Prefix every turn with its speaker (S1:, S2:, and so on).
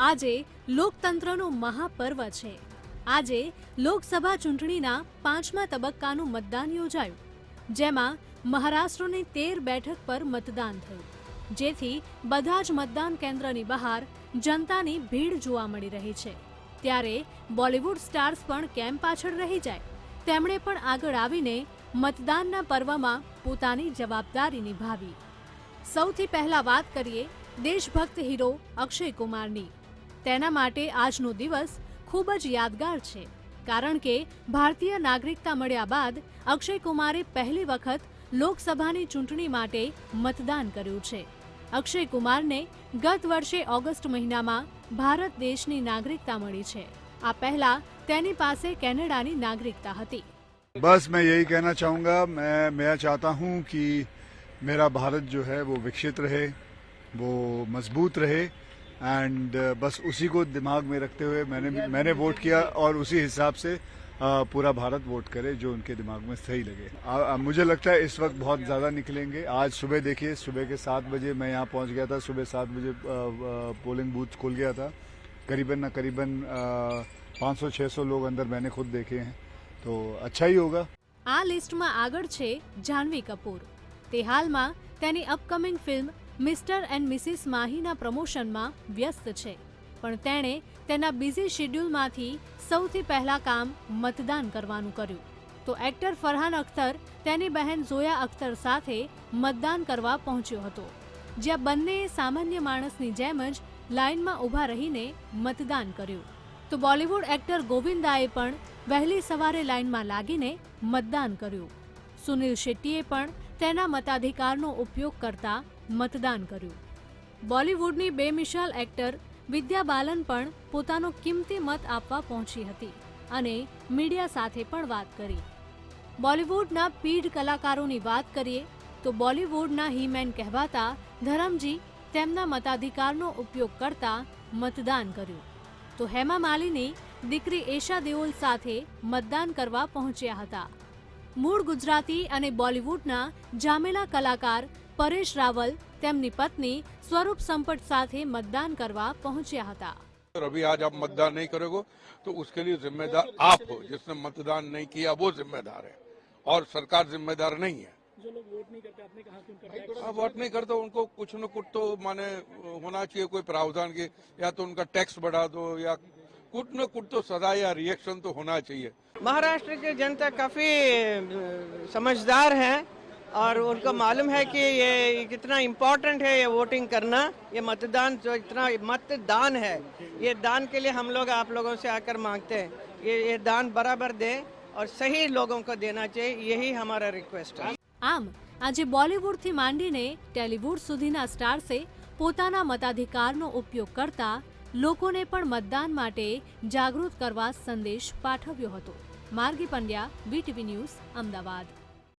S1: આજે લોકતંત્રનું મહાપર્વ છે. આજે લોકસભા ચૂંટણીના પાંચમા તબક્કાનું મતદાન યોજાયું. જેમાં મહારાષ્ટ્રની તેર બેઠક પર મતદાન થયું. જેથી બધા જ મતદાન કેન્દ્રની બહાર જનતાની ભીડ જોવા મળી રહી છે. ત્યારે બોલિવૂડ સ્ટાર્સ પણ કેમ પાછળ રહી જાય? તેમણે પણ આગળ આવીને મતદાનના પર્વમાં પોતાની જવાબદારી નિભાવી. સૌથી પહેલા વાત કરીએ દેશભક્ત હીરો અક્ષય કુમારની. તેના માટે આજનો દિવસ ખૂબ જ યાદગાર છે, કારણ કે ભારતીય નાગરિકતા મળ્યા બાદ અક્ષય કુમારે પહેલી વખત લોકસભાની ચૂંટણી માટે મતદાન કર્યું છે. અક્ષય કુમારને ગત વર્ષે ઓગસ્ટ મહિનામાં ભારત દેશની નાગરિકતા મળી છે. આ પહેલા તેની પાસે કેનેડાની નાગરિકતા હતી.
S2: બસ, મેં યહી કહેના ચાહુંગા, મેં મેં ચાહતા હું કે મેરા ભારત જો હે, વો વિકસિત રહે, વો મજબૂત રહે एंड बस उसी को दिमाग में रखते हुए मैंने मैंने वोट किया और उसी हिसाब से अ, पूरा भारत वोट करे जो उनके दिमाग में सही लगे आ, आ, मुझे लगता है इस वक्त बहुत ज़्यादा निकलेंगे आज सुबह देखिए सुबह के सात बजे मैं यहाँ पहुँच गया था सुबह सात बजे अ, अ, पोलिंग बूथ खुल गया था करीबन न करीबन पाँच सौ छः सौ लोग अंदर मैंने खुद देखे हैं तो अच्छा ही होगा
S1: આ લિસ્ટમાં આગળ છે જાહ્નવી કપૂર તે હાલમાં તેની upcoming film mister and missus માહીના પ્રમોશનમાં વ્યસ્ત છે, પણ તેણે તેના બિઝી શેડ્યુલમાંથી સૌથી પહેલા કામ મતદાન કરવાનું કર્યું. તો એક્ટર ફરહાન અખ્તર, તેની બહેન ઝોયા અખ્તર સાથે મતદાન કરવા પહોંચ્યો હતો, જ્યાં બંનેએ સામાન્ય માણસની જેમ જ લાઇનમાં ઊભા રહીને મતદાન કર્યું. તો બોલિવૂડ એક્ટર ગોવિંદાએ પણ વહેલી સવારે લાઇનમાં લાગીને મતદાન કર્યું. સુનિલ શેટ્ટીએ પણ તેના મતાધિકારનો ઉપયોગ કરતા મતદાન કર્યું. બોલિવૂડની બેમિશાલ એક્ટર વિદ્યા બાલન પણ પોતાનો કિંમતી મત આપવા પહોંચી હતી અને મીડિયા સાથે પણ વાત કરી. બોલિવૂડના પીઢ કલાકારોની વાત કરીએ તો બોલિવૂડના હીમેન કહેવાતા ધરમજી તેમના મતાધિકારનો ઉપયોગ કરતા મતદાન કર્યું. તો હેમા માલિની દીકરી એશા દેઓલ સાથે મતદાન કરવા પહોંચ્યા હતા. મૂળ ગુજરાતી અને બોલિવૂડના જામેલા કલાકાર પરેશ રાવલ તેમની પત્ની સ્વરૂપ સંપટ સાથે મતદાન કરવા પહોંચ્યા હતા
S3: और अभी आज आप मतदान नहीं करोगे तो उसके लिए जिम्मेदार आप हो जिसने मतदान नहीं किया वो जिम्मेदार है और सरकार जिम्मेदार नहीं है
S4: जो लोग वोट नहीं करते आपने कहा कि उनका टैक्स
S3: अब वोट नहीं करते उनको कुछ न कुछ तो माने होना चाहिए कोई प्रावधान की या तो उनका टैक्स बढ़ा दो या कुछ न कुछ तो सजा या रिएक्शन तो होना चाहिए
S5: महाराष्ट्र की जनता काफ़ी समझदार है और उनको मालूम है कि ये कितना इम्पोर्टेंट है ये वोटिंग करना ये मतदान जो इतना मतदान है ये दान के लिए हम लोग आप लोगों से आकर मांगते हैं ये ये दान बराबर दे और सही लोगों को देना चाहिए यही हमारा रिक्वेस्ट है
S1: આમ આજે બોલિવૂડથી માંડીને ટેલિવૂડ સુધીના સ્ટાર્સે પોતાના મતાધિકારનો ઉપયોગ કરતા લોકોને પણ મતદાન માટે જાગૃત કરવા સંદેશ પાઠવ્યો હતો. Margi Pandya VTV news Ahmedabad.